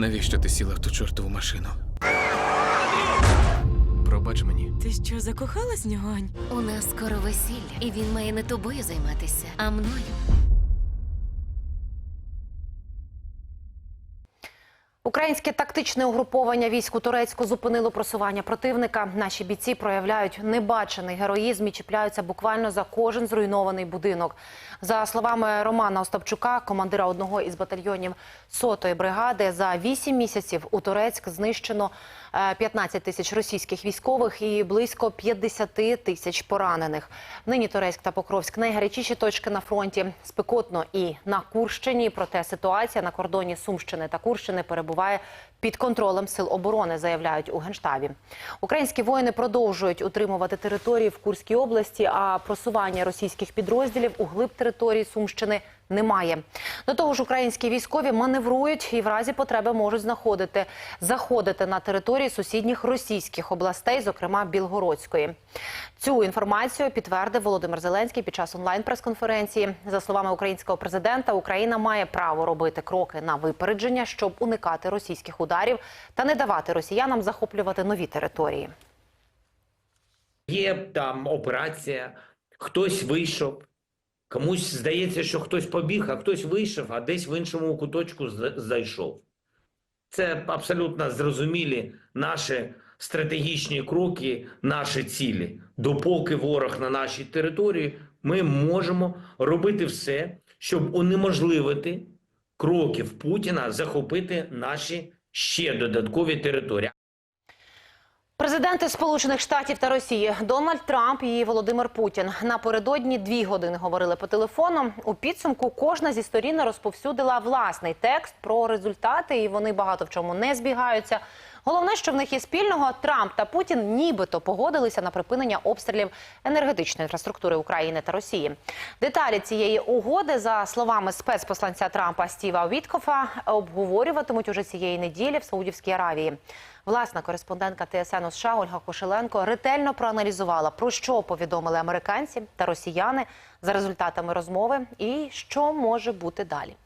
Навіщо ти сіла в ту чортову машину? Пробач мені. Ти що, закохалась в нього, Ань? У нас скоро весілля, і він має не тобою займатися, а мною. Українське тактичне угруповання військ у Турецьку зупинило просування противника. Наші бійці проявляють небачений героїзм і чіпляються буквально за кожен зруйнований будинок. За словами Романа Остапчука, командира одного із батальйонів сотої бригади, за вісім місяців у Турецьк знищено е, 15 тисяч російських військових і близько 50 тисяч поранених. Нині Турецьк та Покровськ найгарячіші точки на фронті. Спекотно і на Курщині. Проте ситуація на кордоні Сумщини та Курщини перебуває під контролем сил оборони, заявляють у генштабі. Українські воїни продовжують утримувати території в Курській області, а просування російських підрозділів у глиб території Сумщини немає. До того ж, українські військові маневрують і в разі потреби можуть знаходити заходити на території сусідніх російських областей, зокрема Білгородської. Цю інформацію підтвердив Володимир Зеленський під час онлайн прес-конференції. За словами українського президента, Україна має право робити кроки на випередження, щоб уникати російських ударів та не давати росіянам захоплювати нові території. Є там операція, хтось вийшов, комусь здається, що хтось побіг, а хтось вийшов, а десь в іншому куточку зайшов. Це абсолютно зрозумілі наші стратегічні кроки, наші цілі. Допоки ворог на нашій території, ми можемо робити все, щоб унеможливити кроків Путіна захопити наші ще додаткові території. Президенти Сполучених Штатів та Росії Дональд Трамп і Володимир Путін напередодні дві години говорили по телефону. У підсумку кожна зі сторін розповсюдила власний текст про результати, і вони багато в чому не збігаються. Головне, що в них є спільного, Трамп та Путін нібито погодилися на припинення обстрілів енергетичної інфраструктури України та Росії. Деталі цієї угоди, за словами спецпосланця Трампа Стіва Віткофа, обговорюватимуть уже цієї неділі в Саудівській Аравії. Власна кореспондентка ТСН США Ольга Кошеленко ретельно проаналізувала, про що повідомили американці та росіяни за результатами розмови і що може бути далі.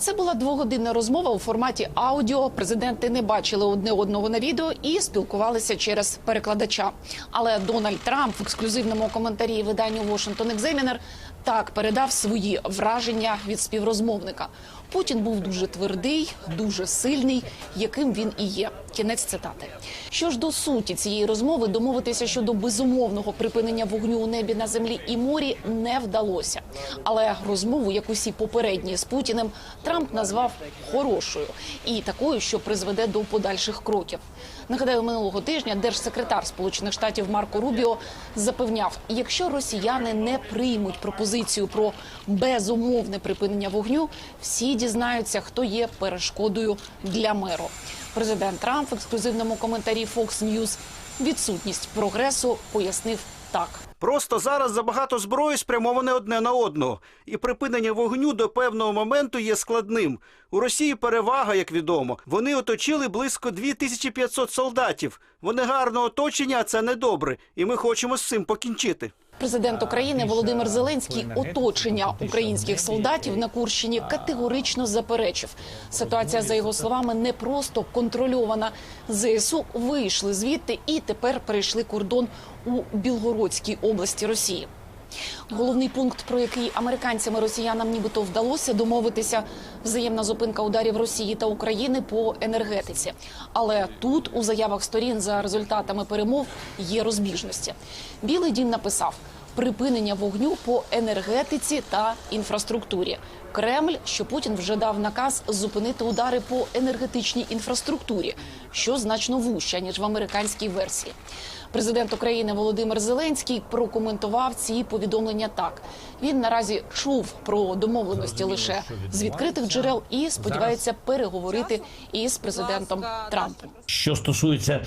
Це була двогодинна розмова у форматі аудіо. Президенти не бачили одне одного на відео і спілкувалися через перекладача. Але Дональд Трамп в ексклюзивному коментарі виданню Washington Examiner так передав свої враження від співрозмовника. Путін був дуже твердий, дуже сильний, яким він і є. Кінець цитати. Що ж до суті цієї розмови, домовитися щодо безумовного припинення вогню у небі на землі і морі не вдалося. Але розмову, як усі попередні з Путіним, Трамп назвав хорошою і такою, що призведе до подальших кроків. Нагадаю, минулого тижня держсекретар Сполучених Штатів Марко Рубіо запевняв, якщо росіяни не приймуть пропозицію про безумовне припинення вогню, всі дізнаються, хто є перешкодою для миру. Президент Трамп в ексклюзивному коментарі Fox News відсутність прогресу пояснив так. Просто зараз забагато зброї спрямоване одне на одного, і припинення вогню до певного моменту є складним. У Росії перевага, як відомо. Вони оточили близько 2500 солдатів. Вони гарно оточені, а це недобре. І ми хочемо з цим покінчити. Президент України Володимир Зеленський оточення українських солдатів на Курщині категорично заперечив. Ситуація, за його словами, не просто контрольована. ЗСУ вийшли звідти і тепер перейшли кордон у Білгородській області Росії. Головний пункт, про який американцям і росіянам нібито вдалося домовитися, взаємна зупинка ударів Росії та України по енергетиці. Але тут у заявах сторін за результатами перемов є розбіжності. Білий дім написав припинення вогню по енергетиці та інфраструктурі. Кремль, що Путін вже дав наказ зупинити удари по енергетичній інфраструктурі, що значно вужча ніж в американській версії. Президент України Володимир Зеленський прокоментував ці повідомлення так: він наразі чув про домовленості лише з відкритих джерел і сподівається переговорити із президентом Трампом. Що стосується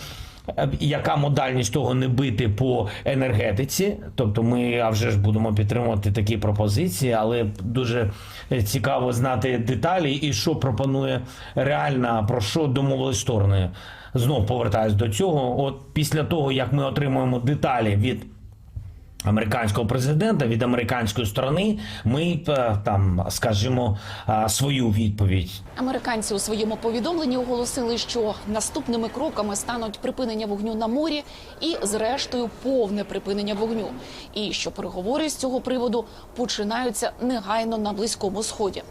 яка модальність того не бити по енергетиці, тобто ми а вже ж будемо підтримувати такі пропозиції, але дуже цікаво знати деталі і що пропонує реальна про що домовились сторони. Знов повертаюсь до цього. От після того як ми отримуємо деталі від американського президента від американської сторони, ми е, там скажімо е, свою відповідь. Американці у своєму повідомленні оголосили, що наступними кроками стануть припинення вогню на морі і, зрештою, повне припинення вогню. І що переговори з цього приводу починаються негайно на близькому сході.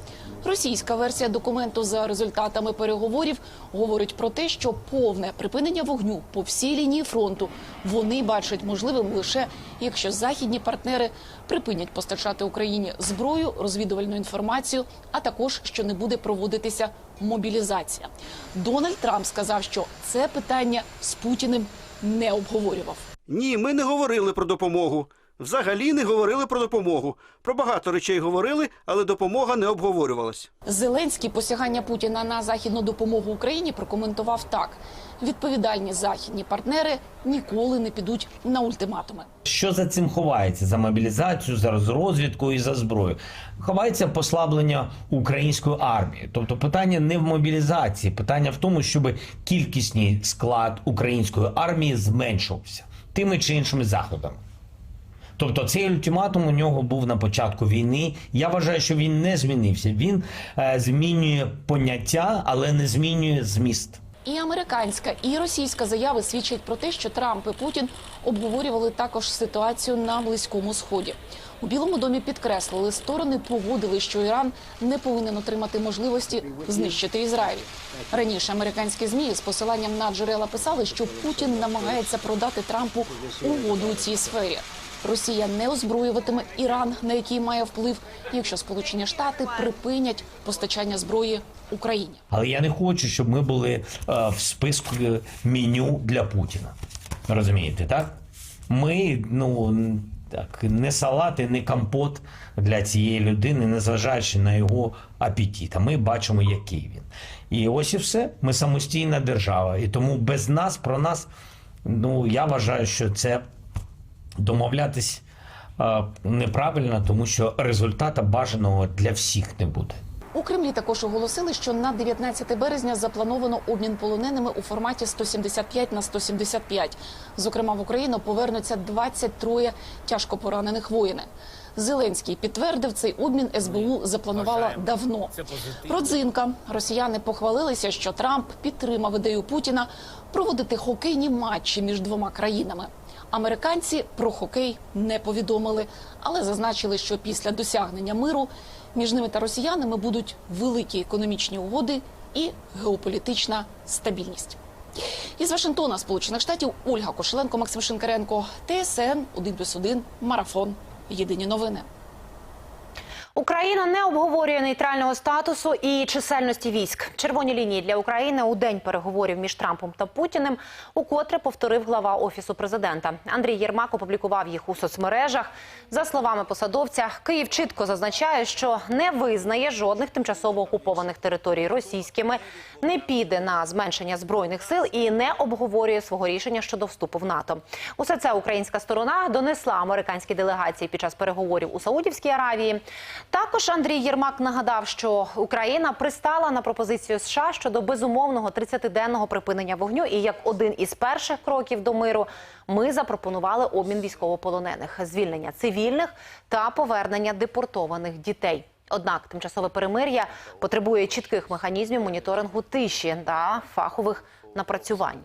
Російська версія документу за результатами переговорів говорить про те, що повне припинення вогню по всій лінії фронту вони бачать можливим лише якщо західні партнери припинять постачати Україні зброю, розвідувальну інформацію, а також що не буде проводитися мобілізація. Дональд Трамп сказав, що це питання з Путіним не обговорював. Ні, ми не говорили про допомогу. Взагалі не говорили про допомогу. Про багато речей говорили, але допомога не обговорювалась. Зеленський посягання Путіна на західну допомогу Україні прокоментував так: відповідальні західні партнери ніколи не підуть на ультиматуми. Що за цим ховається? За мобілізацію, за розвідку і за зброю. Ховається послаблення української армії. Тобто питання не в мобілізації, питання в тому, щоб кількісний склад української армії зменшувався тими чи іншими заходами. Тобто цей ультиматум у нього був на початку війни. Я вважаю, що він не змінився. Він е, змінює поняття, але не змінює зміст. І американська, і російська заяви свідчать про те, що Трамп і Путін обговорювали також ситуацію на близькому сході. У Білому домі підкреслили, сторони погодили, що Іран не повинен отримати можливості знищити Ізраїль. Раніше американські змі з посиланням на джерела писали, що Путін намагається продати Трампу угоду у цій сфері. Росія не озброюватиме Іран, на який має вплив, якщо Сполучені Штати припинять постачання зброї Україні. Але я не хочу, щоб ми були е, в списку меню для Путіна. Розумієте, так? Ми, ну так, не салат і не компот для цієї людини, незважаючи на його апетит. А ми бачимо, який він. І ось і все. Ми самостійна держава. І тому без нас, про нас, ну я вважаю, що це домовлятись е, неправильно, тому що результата бажаного для всіх не буде. У Кремлі також оголосили, що на 19 березня заплановано обмін полоненими у форматі 175 на 175. Зокрема, в Україну повернуться 23 тяжко поранених воїни. Зеленський підтвердив цей обмін СБУ запланувала давно. Родзинка росіяни похвалилися, що Трамп підтримав ідею Путіна проводити хокейні матчі між двома країнами. Американці про хокей не повідомили, але зазначили, що після досягнення миру між ними та росіянами будуть великі економічні угоди і геополітична стабільність. Із Вашингтона, Сполучених Штатів, Ольга Кошеленко, Максим Шинкаренко, ТСН 1+,1, Марафон. Єдині новини. Україна не обговорює нейтрального статусу і чисельності військ. Червоні лінії для України у день переговорів між Трампом та Путіним укотре повторив глава офісу президента. Андрій Єрмак опублікував їх у соцмережах. За словами посадовця, Київ чітко зазначає, що не визнає жодних тимчасово окупованих територій російськими, не піде на зменшення збройних сил і не обговорює свого рішення щодо вступу в НАТО. Усе це українська сторона донесла американській делегації під час переговорів у Саудівській Аравії. Також Андрій Єрмак нагадав, що Україна пристала на пропозицію США щодо безумовного 30-денного припинення вогню. І як один із перших кроків до миру, ми запропонували обмін військовополонених, звільнення цивільних та повернення депортованих дітей. Однак тимчасове перемир'я потребує чітких механізмів моніторингу тиші та фахових напрацювань.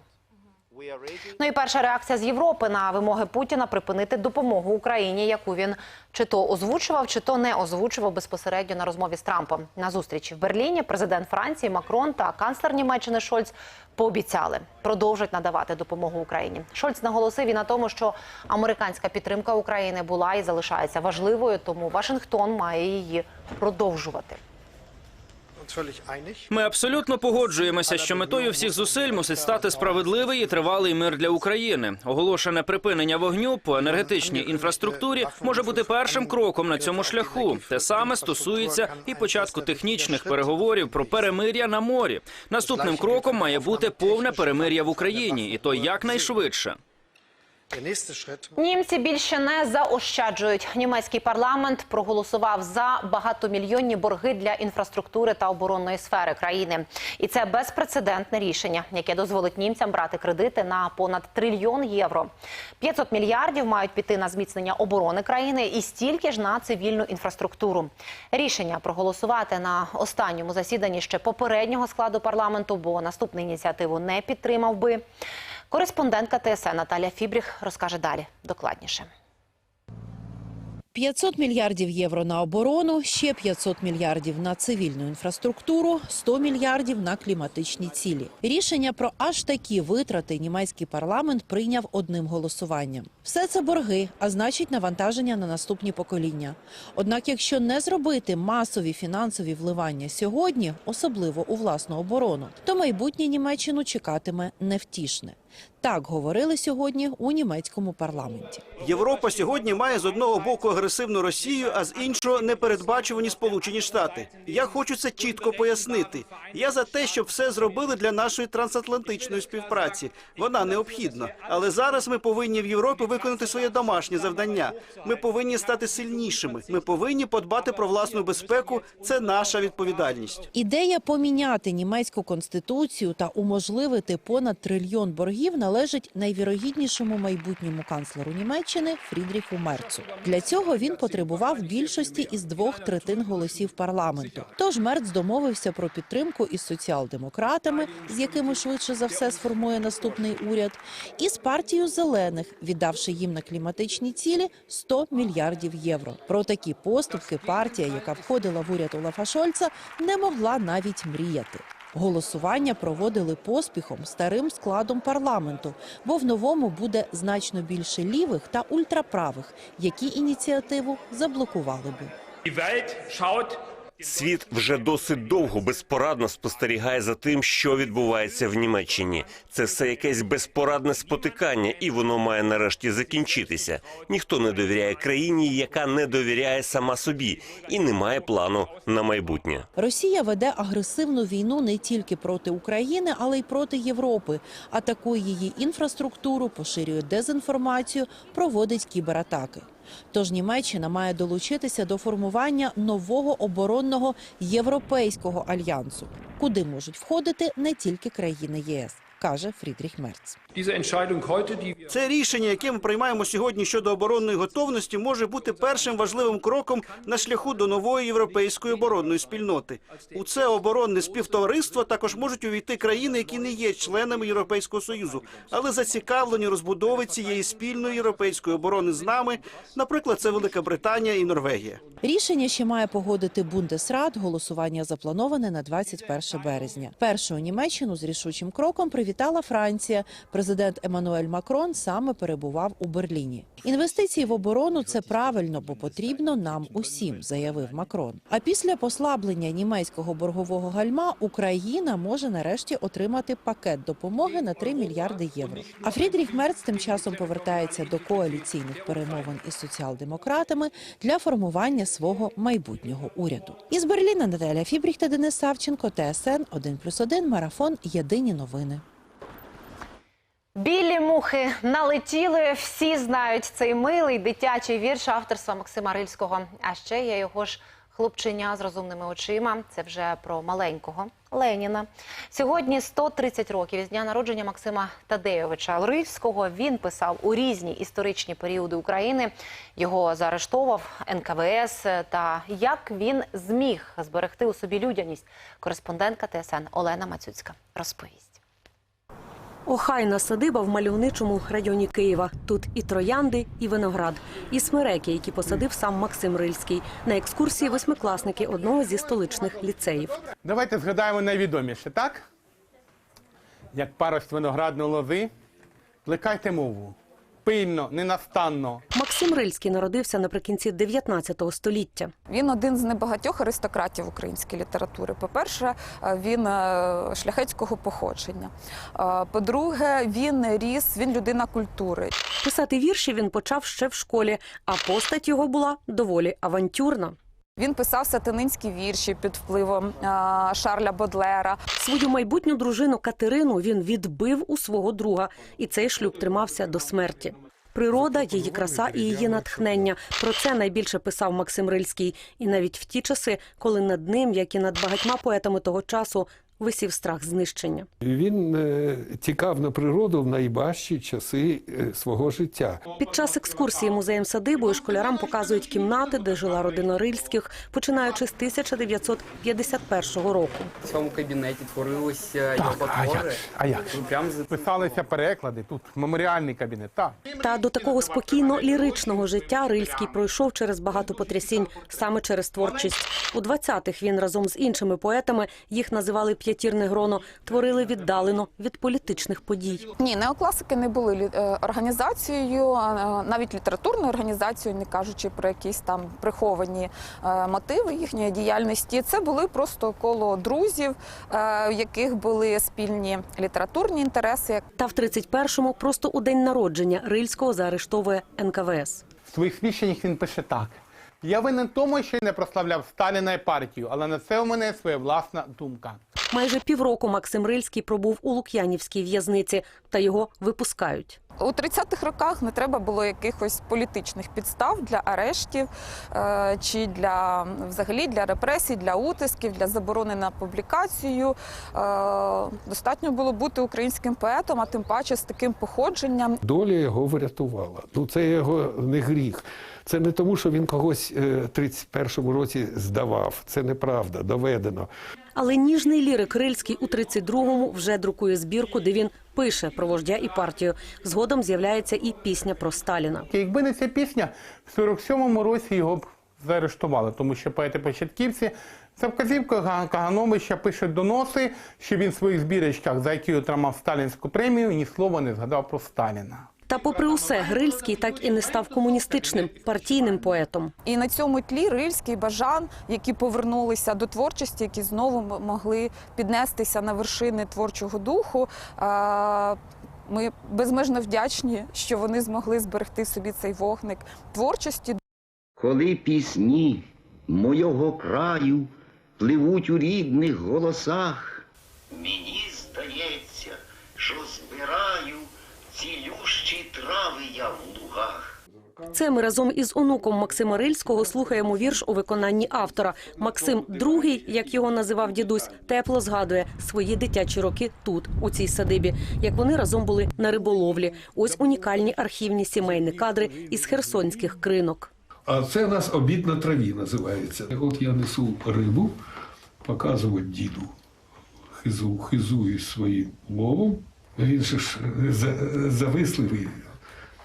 Ну і перша реакція з Європи на вимоги Путіна припинити допомогу Україні, яку він чи то озвучував, чи то не озвучував безпосередньо на розмові з Трампом. На зустрічі в Берліні президент Франції Макрон та канцлер Німеччини Шольц пообіцяли продовжать надавати допомогу Україні. Шольц наголосив і на тому, що американська підтримка України була і залишається важливою, тому Вашингтон має її продовжувати. Ми абсолютно погоджуємося, що метою всіх зусиль мусить стати справедливий і тривалий мир для України. Оголошене припинення вогню по енергетичній інфраструктурі може бути першим кроком на цьому шляху. Те саме стосується і початку технічних переговорів про перемир'я на морі. Наступним кроком має бути повне перемир'я в Україні, і то якнайшвидше. Німці більше не заощаджують. Німецький парламент проголосував за багатомільйонні борги для інфраструктури та оборонної сфери країни. І це безпрецедентне рішення, яке дозволить німцям брати кредити на понад трильйон євро. 500 мільярдів мають піти на зміцнення оборони країни і стільки ж на цивільну інфраструктуру. Рішення проголосувати на останньому засіданні ще попереднього складу парламенту, бо наступну ініціативу не підтримав би. Кореспондентка ТСН Наталя Фібріх розкаже далі докладніше. 500 мільярдів євро на оборону, ще 500 мільярдів на цивільну інфраструктуру, 100 мільярдів на кліматичні цілі. Рішення про аж такі витрати німецький парламент прийняв одним голосуванням. Все це борги, а значить навантаження на наступні покоління. Однак, якщо не зробити масові фінансові вливання сьогодні, особливо у власну оборону, то майбутнє Німеччину чекатиме невтішне. Так говорили сьогодні у німецькому парламенті. Європа сьогодні має з одного боку агресивну Росію, а з іншого непередбачувані Сполучені Штати. Я хочу це чітко пояснити. Я за те, щоб все зробили для нашої трансатлантичної співпраці. Вона необхідна. Але зараз ми повинні в Європі виконати своє домашнє завдання. Ми повинні стати сильнішими. Ми повинні подбати про власну безпеку. Це наша відповідальність. Ідея поміняти німецьку конституцію та уможливити понад трильйон боргів належить найвірогіднішому майбутньому канцлеру Німеччини Фрідріху Мерцу. Для цього він потребував більшості із двох третин голосів парламенту. Тож Мерц домовився про підтримку із соціал-демократами, з якими швидше за все сформує наступний уряд, і з партією зелених, віддавши їм на кліматичні цілі 100 мільярдів євро. Про такі поступки партія, яка входила в уряд Олафа Шольца, не могла навіть мріяти. Голосування проводили поспіхом старим складом парламенту, бо в новому буде значно більше лівих та ультраправих, які ініціативу заблокували би. Світ вже досить довго безпорадно спостерігає за тим, що відбувається в Німеччині. Це все якесь безпорадне спотикання, і воно має нарешті закінчитися. Ніхто не довіряє країні, яка не довіряє сама собі, і не має плану на майбутнє. Росія веде агресивну війну не тільки проти України, але й проти Європи. Атакує її інфраструктуру, поширює дезінформацію, проводить кібератаки. Тож Німеччина має долучитися до формування нового оборонного європейського альянсу, куди можуть входити не тільки країни єС, каже Фрідріх Мерц. Це рішення, яке ми приймаємо сьогодні щодо оборонної готовності, може бути першим важливим кроком на шляху до нової європейської оборонної спільноти. У це оборонне співтовариство також можуть увійти країни, які не є членами Європейського союзу, але зацікавлені розбудови цієї спільної європейської оборони з нами. Наприклад, це Велика Британія і Норвегія. Рішення ще має погодити Бундесрат. Голосування заплановане на 21 березня. Першого Німеччину з рішучим кроком привітала Франція. Президент Еммануель Макрон саме перебував у Берліні. Інвестиції в оборону це правильно, бо потрібно нам усім, заявив Макрон. А після послаблення німецького боргового гальма Україна може нарешті отримати пакет допомоги на 3 мільярди євро. А Фрідріх Мерц тим часом повертається до коаліційних перемовин із соціал-демократами для формування свого майбутнього уряду. Із Берліна Наталя Фібріх та Денис Савченко, ТСН 1+,1, Марафон. Єдині новини. Білі мухи налетіли. Всі знають цей милий дитячий вірш авторства Максима Рильського. А ще є його ж хлопчиня з розумними очима. Це вже про маленького Леніна. Сьогодні 130 років із дня народження Максима Тадеєвича Рильського. Він писав у різні історичні періоди України. Його заарештовав НКВС. Та як він зміг зберегти у собі людяність? Кореспондентка ТСН Олена Мацюцька розповість. Охайна садиба в мальовничому районі Києва. Тут і троянди, і виноград, і смереки, які посадив сам Максим Рильський. На екскурсії восьмикласники одного зі столичних ліцеїв. Давайте згадаємо найвідоміше, так? Як парость виноградної лози, плекайте мову. Пильно, ненастанно. Максим Рильський народився наприкінці 19 століття. Він один з небагатьох аристократів української літератури. По-перше, е, він е, шляхетського походження. Е, По-друге, він ріс, він людина культури. Писати вірші він почав ще в школі, а постать його була доволі авантюрна. Він писав сатанинські вірші під впливом е, Шарля Бодлера. Свою майбутню дружину Катерину він відбив у свого друга, і цей шлюб тримався до смерті. Природа, її краса і її натхнення. Про це найбільше писав Максим Рильський. І навіть в ті часи, коли над ним, як і над багатьма поетами того часу, висів страх знищення. Він е, тікав на природу в найважчі часи е, свого життя. Під час екскурсії музеєм садибою школярам показують кімнати, де жила родина Рильських, починаючи з 1951 року. В цьому кабінеті творилися Так, його а твори. як? А як? Ну, Прям Писалися переклади, тут меморіальний кабінет. Так. Та до такого спокійно ліричного життя Рильський пройшов через багато потрясінь саме через творчість. У 20-х він разом з іншими поетами їх називали п'ятірне гроно, творили віддалено від політичних подій. Ні, неокласики не були лі- е, організацією, е, навіть літературною організацією, не кажучи про якісь там приховані е, мотиви їхньої діяльності. Це були просто коло друзів, у яких були спільні літературні інтереси. Та в 31-му просто у день народження Рильського заарештовує НКВС. В своїх свідченнях він пише так. Я винен тому, що не прославляв Сталіна і партію, але на це у мене своя власна думка. Майже півроку Максим Рильський пробув у Лук'янівській в'язниці, та його випускають. У 30-х роках не треба було якихось політичних підстав для арештів е, чи для взагалі для репресій, для утисків, для заборони на публікацію. Е, Достатньо було бути українським поетом, а тим паче з таким походженням. Доля його врятувала. Ну це його не гріх. Це не тому, що він когось е, в 31-му році здавав. Це неправда, доведено. Але ніжний лірик Рильський у 32-му вже друкує збірку, де він пише про вождя і партію. Згодом з'являється і пісня про Сталіна. Якби не ця пісня, в 47-му році його б заарештували, тому що поети-початківці за вказівкою Га- Кагановича пишуть доноси, що він в своїх збірочках, за які отримав сталінську премію, ні слова не згадав про Сталіна. Та, попри усе, Грильський так і не став комуністичним партійним поетом. І на цьому тлі Рильський, Бажан, які повернулися до творчості, які знову могли піднестися на вершини творчого духу. Ми безмежно вдячні, що вони змогли зберегти собі цей вогник творчості. Коли пісні мойого краю пливуть у рідних голосах, мені здається, що збираю цілющі трави я в лугах. Це ми разом із онуком Максима Рильського слухаємо вірш у виконанні автора. Максим II, як його називав дідусь, тепло згадує свої дитячі роки тут, у цій садибі, як вони разом були на риболовлі. Ось унікальні архівні сімейні кадри із херсонських кринок. А це у нас обід на траві називається. От я несу рибу, показувати діду. Хизу, хизуюсь своїм ловом. Він же ж за- зависливий,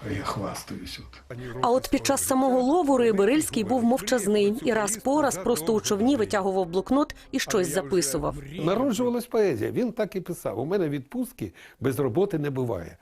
а я хвастаюсь. От. А от під час самого лову риби Рильський був мовчазний і раз по раз просто у човні витягував блокнот і щось записував. Народжувалась поезія. Він так і писав. У мене відпустки без роботи не буває.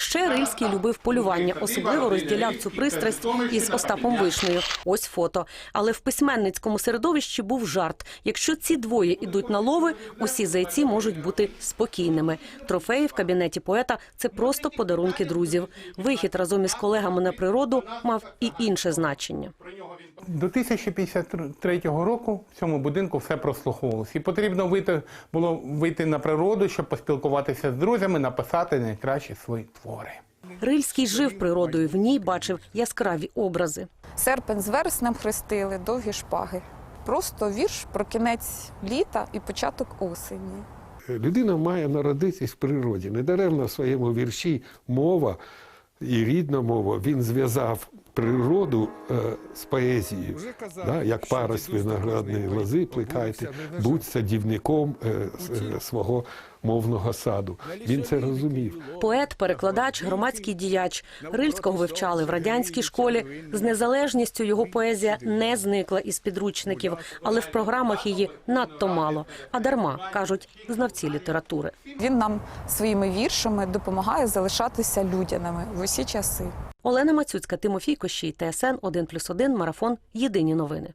Ще Рильський любив полювання, особливо розділяв цю пристрасть із Остапом Вишнею. Ось фото. Але в письменницькому середовищі був жарт. Якщо ці двоє ідуть на лови, усі зайці можуть бути спокійними. Трофеї в кабінеті поета це просто подарунки друзів. Вихід разом із колегами на природу мав і інше значення. До 1053 року в цьому будинку все прослуховувалося. І потрібно вийти, було вийти на природу, щоб поспілкуватися з друзями, написати найкращі свої твори. Рильський жив природою, в ній бачив яскраві образи. Серпень з вереснем хрестили, довгі шпаги. Просто вірш про кінець літа і початок осені. Людина має народитись в природі. Недаремно в своєму вірші мова і рідна мова він зв'язав природу е, з поезією. Да? Як парось виноградної лози, плекайте, будь садівником е, е, свого мовного саду. Він це розумів. Поет, перекладач, громадський діяч. Рильського вивчали в радянській школі. З незалежністю його поезія не зникла із підручників, але в програмах її надто мало. А дарма кажуть знавці літератури. Він нам своїми віршами допомагає залишатися людяними в усі часи. Олена Мацюцька, Тимофій Кощій, ТСН 1+,1, Марафон. Єдині новини.